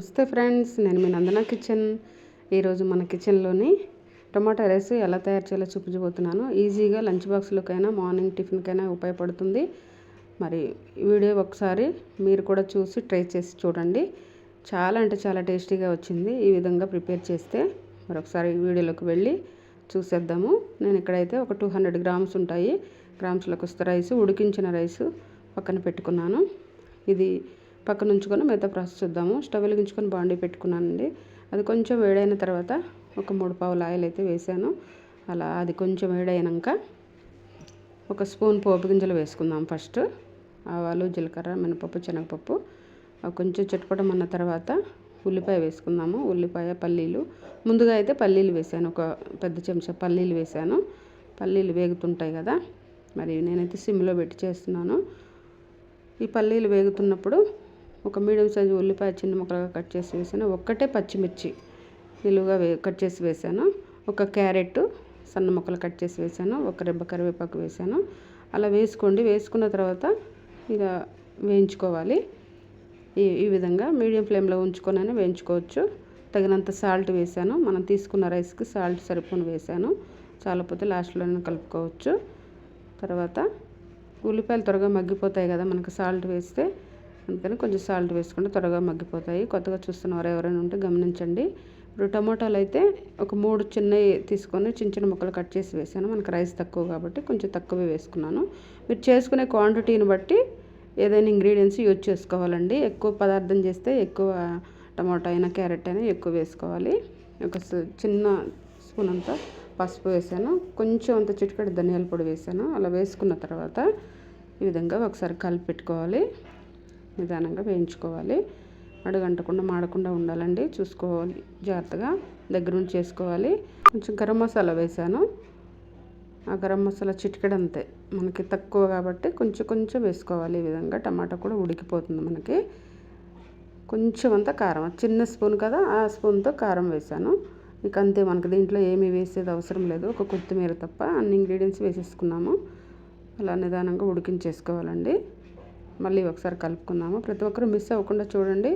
నమస్తే ఫ్రెండ్స్ నేను మీ నందన కిచెన్. ఈరోజు మన కిచెన్లోని టమాటా రైస్ ఎలా తయారు చేయాలో చూపించబోతున్నాను. ఈజీగా లంచ్ బాక్స్లోకైనా మార్నింగ్ టిఫిన్కైనా ఉపయోగపడుతుంది. మరి వీడియో ఒకసారి మీరు కూడా చూసి ట్రై చేసి చూడండి. చాలా అంటే చాలా టేస్టీగా వచ్చింది. ఈ విధంగా ప్రిపేర్ చేస్తే మరొకసారి వీడియోలోకి వెళ్ళి చూసేద్దాము. నేను ఇక్కడైతే ఒక టూ హండ్రెడ్ గ్రామ్స్ ఉంటాయి. గ్రామ్స్లోకి వస్తే రైస్ ఉడికించిన రైస్ పక్కన పెట్టుకున్నాను. ఇది పక్కన ఉంచుకొని మిగతా ప్రాసెస్ చూద్దాము. స్టవ్ వెలిగించుకొని బాండీ పెట్టుకున్నానండి. అది కొంచెం వేడైన తర్వాత ఒక మూడు పావులు ఆయిల్ అయితే వేసాను. అలా అది కొంచెం వేడైనాక ఒక స్పూన్ పోపు గింజలు వేసుకుందాం ఫస్ట్. ఆవాలు జీలకర్ర మినపప్పు శనగపప్పు. అవి కొంచెం చిటపటమన్న తర్వాత ఉల్లిపాయ వేసుకుందాము. ఉల్లిపాయ పల్లీలు. ముందుగా అయితే పల్లీలు వేసాను. ఒక పెద్ద చెంచా పల్లీలు వేసాను. పల్లీలు వేగుతుంటాయి కదా. మరి నేనైతే సిమ్లో పెట్టి చేస్తున్నాను. ఈ పల్లీలు వేగుతున్నప్పుడు ఒక మీడియం సైజు ఉల్లిపాయ చిన్న ముక్కలుగా కట్ చేసి వేసాను. ఒక్కటే పచ్చిమిర్చి నిలువుగా వే కట్ చేసి వేసాను. ఒక క్యారెట్ సన్న ముక్కలు కట్ చేసి వేసాను. ఒక రెబ్బ కరివేపాకు వేసాను. అలా వేసుకోండి. వేసుకున్న తర్వాత ఇక వేయించుకోవాలి. ఈ ఈ విధంగా మీడియం ఫ్లేమ్లో ఉంచుకొని వేయించుకోవచ్చు. తగినంత సాల్ట్ వేసాను. మనం తీసుకున్న రైస్కి సాల్ట్ సరిపోను వేసాను. చాలాపోతే లాస్ట్లోనే కలుపుకోవచ్చు. తర్వాత ఉల్లిపాయలు త్వరగా మగ్గిపోతాయి కదా మనకు సాల్ట్ వేస్తే అందుకని కొంచెం సాల్ట్ వేసుకుంటే త్వరగా మగ్గిపోతాయి. కొత్తగా చూస్తున్నవారు ఎవరైనా ఉంటే గమనించండి. ఇప్పుడు టమోటాలు అయితే ఒక మూడు చిన్నవి తీసుకొని చిన్న చిన్న ముక్కలు కట్ చేసి వేసాను. మనకు రైస్ తక్కువ కాబట్టి కొంచెం తక్కువే వేసుకున్నాను. మీరు చేసుకునే క్వాంటిటీని బట్టి ఏదైనా ఇంగ్రీడియంట్స్ యూజ్ చేసుకోవాలండి. ఎక్కువ పదార్థం చేస్తే ఎక్కువ టమాటా అయినా క్యారెట్ అయినా ఎక్కువ వేసుకోవాలి. ఒక చిన్న స్పూన్ అంతా పసుపు వేసాను. కొంచెం అంత చిటికడి ధనియాల పొడి వేసాను. అలా వేసుకున్న తర్వాత ఈ విధంగా ఒకసారి కలిపి పెట్టుకోవాలి నిదానంగా వేయించుకోవాలి. అడుగంటకుండా మాడకుండా ఉండాలండి. చూసుకోవాలి. జాగ్రత్తగా దగ్గర నుంచి చేసుకోవాలి. కొంచెం గరం మసాలా వేసాను. ఆ గరం మసాలా చిటికెడు అంతే. మనకి తక్కువ కాబట్టి కొంచెం కొంచెం వేసుకోవాలి. ఈ విధంగా టమాటా కూడా ఉడికిపోతుంది మనకి. కొంచెం అంత కారం. చిన్న స్పూన్ కదా ఆ స్పూన్తో కారం వేసాను. ఇక అంతే మనకి దీంట్లో ఏమీ వేసేది అవసరం లేదు. ఒక కొత్తిమీర తప్ప అన్ని ఇంగ్రీడియంట్స్ వేసేసుకున్నాము. అలా నిదానంగా ఉడికించేసుకోవాలండి. మళ్ళీ ఒకసారి కలుపుకుందాము. ప్రతి ఒక్కరు మిస్ అవ్వకుండా చూడండి.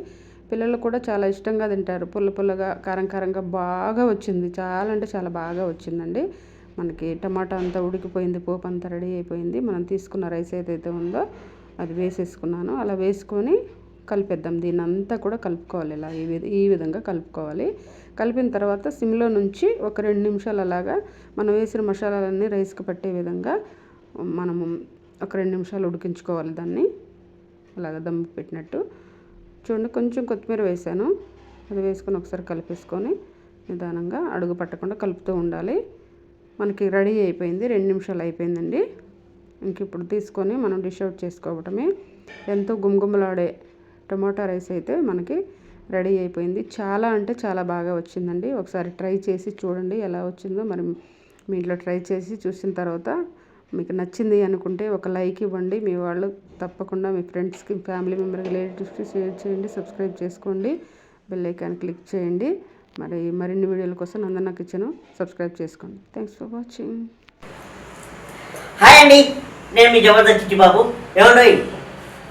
పిల్లలు కూడా చాలా ఇష్టంగా తింటారు. పుల్ల పుల్లగా కారం కారంగా బాగా వచ్చింది. చాలా అంటే చాలా బాగా వచ్చిందండి. మనకి టమాటా అంతా ఉడికిపోయింది పోపు అంతా రెడీ అయిపోయింది. మనం తీసుకున్న రైస్ ఏదైతే ఉందో అది వేసేసుకున్నాను. అలా వేసుకొని కలిపేద్దాం. దీని అంతా కూడా కలుపుకోవాలి. ఇలా ఈ విధ ఈ విధంగా కలుపుకోవాలి. కలిపిన తర్వాత సిమ్లో నుంచి ఒక రెండు నిమిషాలు అలాగా మనం వేసిన మసాలాలన్నీ రైస్కి పట్టే విధంగా మనము ఒక రెండు నిమిషాలు ఉడికించుకోవాలి దాన్ని. అలాగ దమ్ పెట్టినట్టు. చూడండి కొంచెం కొత్తిమీర వేసాను. అది వేసుకొని ఒకసారి కలిపేసుకొని నిదానంగా అడుగు పట్టకుండా కలుపుతూ ఉండాలి. మనకి రెడీ అయిపోయింది రెండు నిమిషాలు అయిపోయిందండి. ఇంక ఇప్పుడు తీసుకొని మనం డిష్ అవుట్ చేసుకోవటమే. ఎంతో గుమగుమలాడే టమాటా రైస్ అయితే మనకి రెడీ అయిపోయింది. చాలా అంటే చాలా బాగా వచ్చిందండి. ఒకసారి ట్రై చేసి చూడండి ఎలా వచ్చిందో. మరి మీ ఇంట్లో ట్రై చేసి చూసిన తర్వాత మీకు నచ్చింది అనుకుంటే ఒక లైక్ ఇవ్వండి. మీ వాళ్ళు తప్పకుండా మీ ఫ్రెండ్స్కి ఫ్యామిలీ మెంబర్కి రిలేటివ్స్కి షేర్ చేయండి సబ్స్క్రైబ్ చేసుకోండి. బెల్ ఐకాన్ క్లిక్ చేయండి. మరి మరిన్ని వీడియోల కోసం నందన కిచెన్ సబ్స్క్రైబ్ చేసుకోండి. Thanks for watching. హాయ్ అండి. నేను మీ జబర్దస్త్ బాబు ఏమండి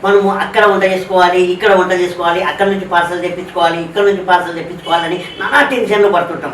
మనము అక్కడ వంట చేసుకోవాలి ఇక్కడ వంట చేసుకోవాలి అక్కడ నుంచి పార్సల్ తెప్పించుకోవాలి ఇక్కడ నుంచి పార్సల్ తెప్పించుకోవాలని నానా టెన్షన్లు పడుతుంటాం.